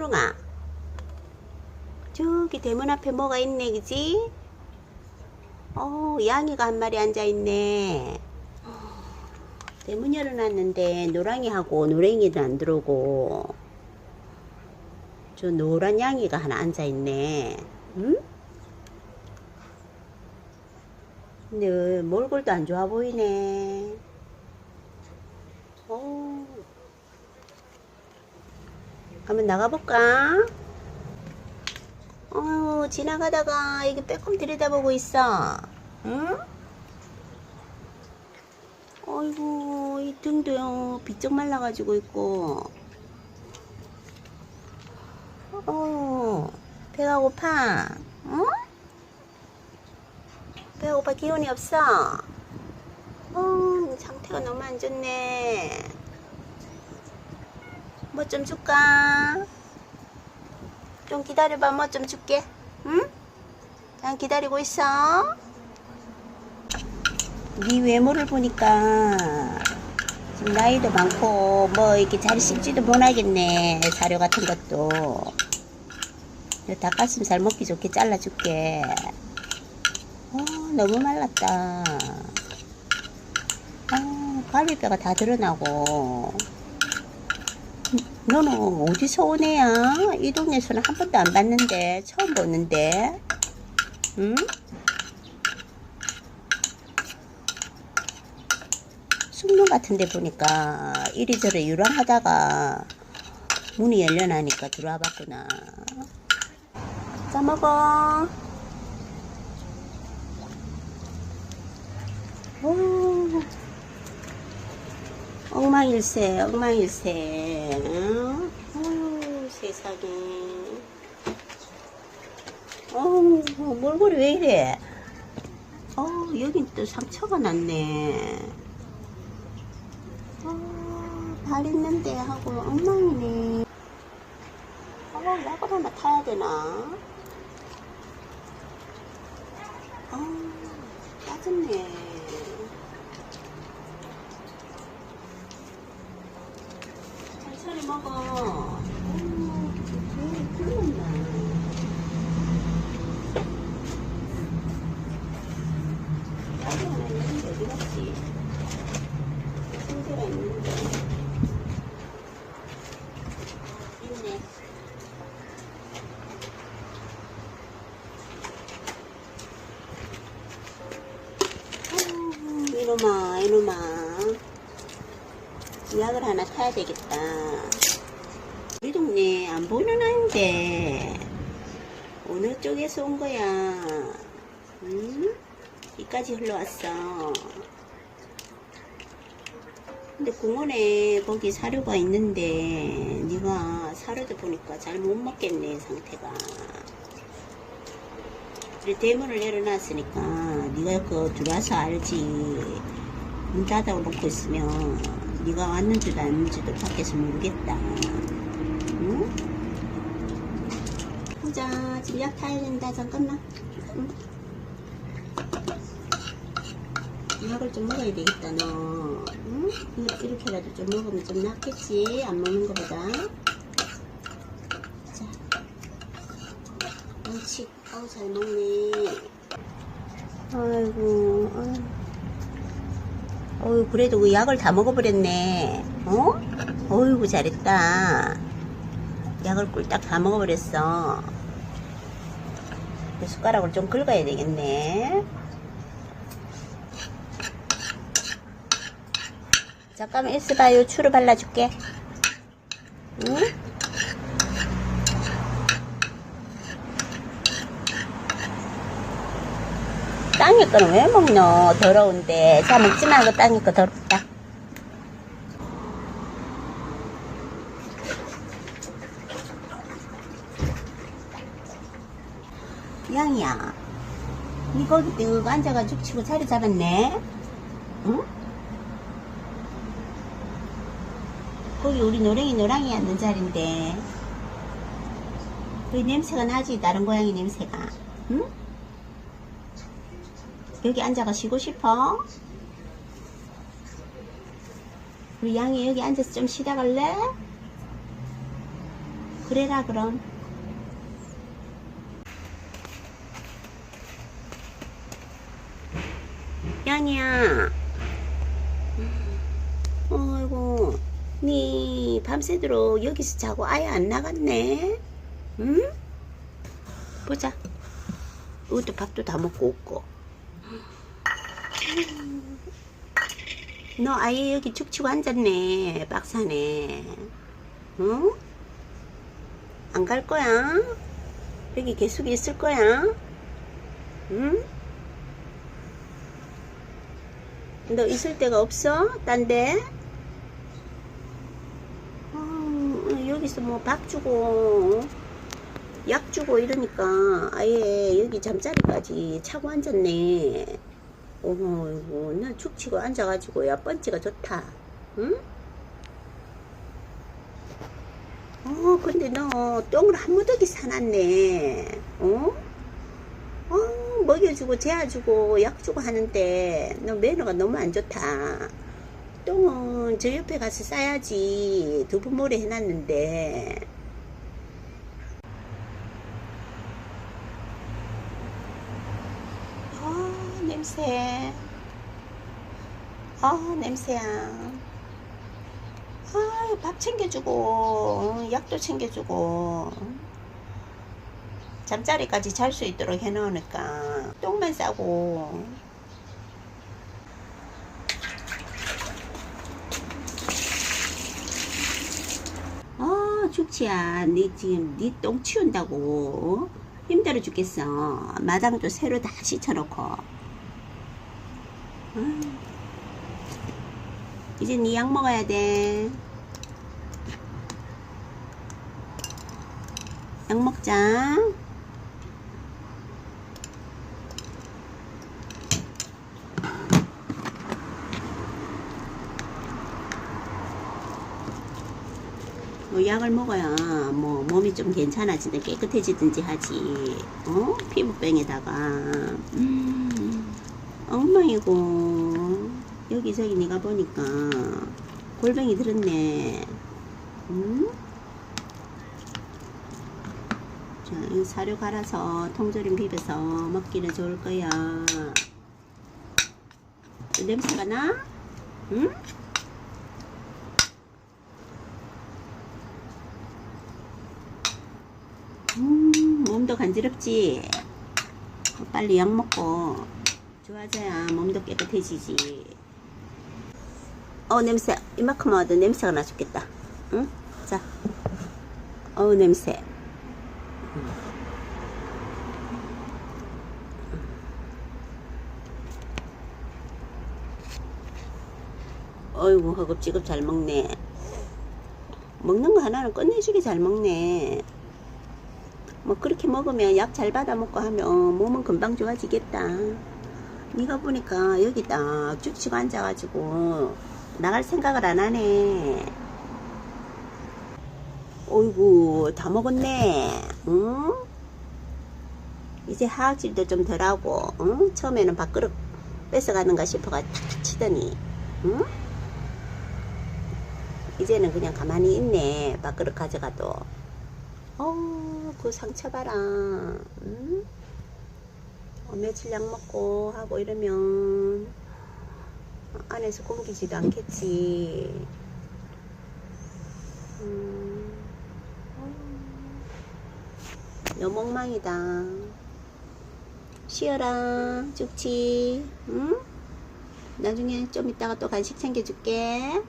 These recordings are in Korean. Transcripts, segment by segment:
푸릉아. 저기 대문 앞에 뭐가 있네, 그지? 어, 양이가 한 마리 앉아있네. 대문 열어놨는데 노랑이하고 노랭이는 안 들어오고 저 노란 양이가 하나 앉아있네. 응? 근데 몰골도 안 좋아 보이네. 어. 한번 나가볼까? 어, 지나가다가 이게 빼꼼 들여다보고 있어. 응? 어이구, 이 등도요, 비쩍 말라가지고 있고. 어, 배가 고파. 응? 배가 고파 기운이 없어. 어, 상태가 너무 안 좋네. 뭐 좀 줄까? 좀 기다려봐, 뭐 좀 줄게. 응? 난 기다리고 있어. 네 외모를 보니까 지금 나이도 많고 뭐 이렇게 잘 씹지도 못하겠네 사료 같은 것도 요 닭가슴살 먹기 좋게 잘라줄게 어 너무 말랐다 아 갈비뼈가 다 드러나고 너는 어디서 온 애야? 이 동네에서는 한 번도 안 봤는데 처음 보는데 응? 숙로 같은 데 보니까 이리저리 유랑하다가 문이 열려나니까 들어와 봤구나. 자, 먹어. 오, 엉망일세, 엉망일세. 응? 오, 세상에. 어우, 몰골이 왜 이래? 어, 여긴 또 상처가 났네. 아, 발 있는데 하고 엉망이네. 어, 약을 하나 타야 되나? 아, 짜증네. 천천히 먹어. 있는데 있네 아유, 이놈아 이놈아 약을 하나 타야 되겠다. 우리 동네 안 보이는 아인데 어느 쪽에서 온 거야? 응? 이까지 흘러왔어. 근데 공원에 거기 사료가 있는데 네가 사료도 보니까 잘 못 먹겠네 상태가. 그래 대문을 열어놨으니까 네가 그 들어와서 알지. 문 닫아 놓고 있으면 네가 왔는지도 안 왔는지도 밖에서 모르겠다. 응? 보자. 지금 약 타야 된다. 잠깐만. 응? 약을 좀 먹어야 되겠다 너. 응? 이렇게- 이렇게라도 좀 먹으면 좀 낫겠지? 안 먹는 것보다. 자. 옳지. 어우 잘 먹네. 아이고 아유. 어휴 그래도 그 약을 다 먹어버렸네 어? 어이구 잘했다 약을 꿀딱 다 먹어버렸어 그 숟가락을 좀 긁어야 되겠네 잠깐만 있어봐요. 추를 발라줄게. 응? 거는 왜 먹노? 더러운데. 자, 먹지 말고 거 더럽다. 양이야. 니 거기 뜩 앉아가지고 치고 자리 잡았네? 응? 거기 우리 노랭이 노랑이 앉는 자리인데 그 냄새가 나지 다른 고양이 냄새가 응? 여기 앉아가 쉬고 싶어? 우리 양이 여기 앉아서 좀 쉬다 갈래? 그래라 그럼. 양이야. 어이구, 니 밤새도록 여기서 자고 아예 안 나갔네? 응? 보자. 이것도 밥도 다 먹고 없고. 너 아예 여기 죽치고 앉았네, 박사네. 응? 안 갈 거야? 여기 계속 있을 거야? 응? 너 있을 데가 없어? 딴 데? 어, 여기서 뭐 밥 주고 약 주고 이러니까 아예 여기 잠자리까지 차고 앉았네. 어머, 난 축치고 앉아가지고 야 펀치가 좋다. 응? 어, 근데 너 똥을 한 무더기 사놨네. 어? 어, 먹여주고 재워주고 약 주고 하는데 너 매너가 너무 안 좋다. 똥은 저 옆에 가서 싸야지. 두부 모래 해놨는데. 아, 냄새. 아, 냄새야. 아, 밥 챙겨주고, 어, 약도 챙겨주고. 잠자리까지 잘 수 있도록 해놓으니까 똥만 싸고 아 죽지야 니 지금 니똥 치운다고 어? 힘들어 죽겠어 마당도 새로 다 씻어놓고 아, 이제 니약 먹어야 돼 약 먹자. 뭐 약을 먹어야 뭐 몸이 좀 괜찮아지든 깨끗해지든지 하지. 어? 피부병에다가 음, 엉망이고 여기저기 네가 보니까 골병이 들었네. 음? 자, 이 사료 갈아서 통조림 비벼서 먹기는 좋을 거야. 냄새가 나? 응? 음, 몸도 간지럽지? 어, 빨리 약 먹고 좋아져야 몸도 깨끗해지지. 어, 냄새. 이만큼 와도 냄새가 나 죽겠다. 응? 자. 어우, 냄새. 어이구 허겁지겁 잘 먹네 먹는 거 하나는 끝내주게 잘 먹네 뭐 그렇게 먹으면 약 잘 받아 먹고 하면 몸은 금방 좋아지겠다 네가 보니까 여기 딱 쭉치고 앉아가지고 나갈 생각을 안 하네 어이구 다 먹었네 응? 이제 하악질도 좀 덜하고 응? 처음에는 밥그릇 뺏어가는가 싶어가 탁탁 치더니 응? 이제는 그냥 가만히 있네. 밥그릇 가져가도. 어, 그 상처 봐라. 응? 어, 며칠 약 먹고 하고 이러면 안에서 굶기지도 않겠지. 음, 엉망이다. 쉬어라, 죽지. 응? 나중에 좀 이따가 또 간식 챙겨줄게.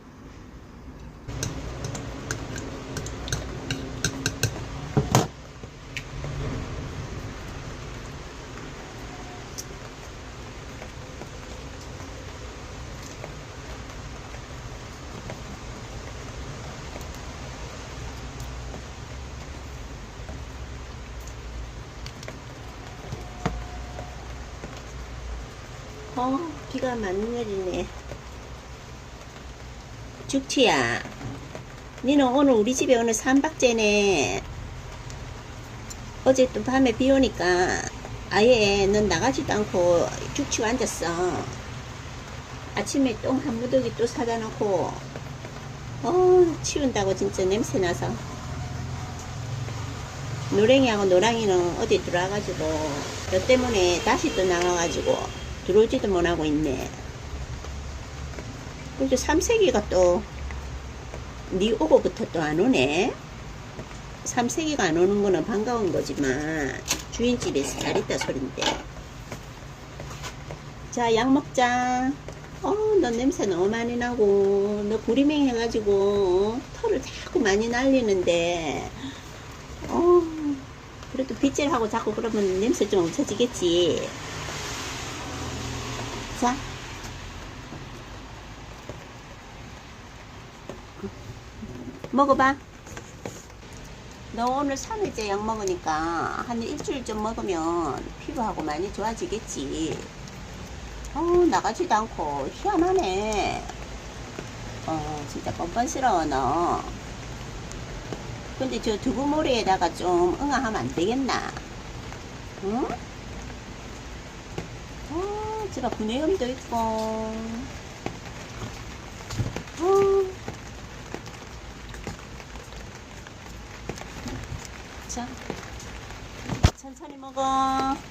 어, 비가 많이 내리네. 죽치야, 니는 오늘 우리 집에 오늘 삼박제네. 어제 또 밤에 비 오니까 아예 넌 나가지도 않고 죽치고 앉았어. 아침에 똥 한 무더기 또 사다 놓고, 어, 치운다고 진짜 냄새 나서. 노랭이하고 노랑이는 어디 들어와가지고 너 때문에 다시 또 나가가지고 들어오지도 못하고 있네. 근데 삼색이가 또 니 오고부터 또 안 오네. 삼색이가 안 오는 거는 반가운 거지만 주인집에서 잘 있다 소린데. 자, 약 먹자. 어, 너 냄새 너무 많이 나고, 너 구리맹 해가지고, 어, 털을 자꾸 많이 날리는데, 어, 그래도 빗질하고 자꾸 그러면 냄새 좀 없어지겠지. 자. 먹어봐. 너 오늘 3일째 약 먹으니까 한 일주일 좀 먹으면 피부하고 많이 좋아지겠지. 어, 나가지도 않고 희한하네. 어, 진짜 뻔뻔스러워, 너. 근데 저 두부머리에다가 좀 응아하면 안 되겠나? 응? 어, 제가 구내염도 있고. 어. 자, 천천히 먹어.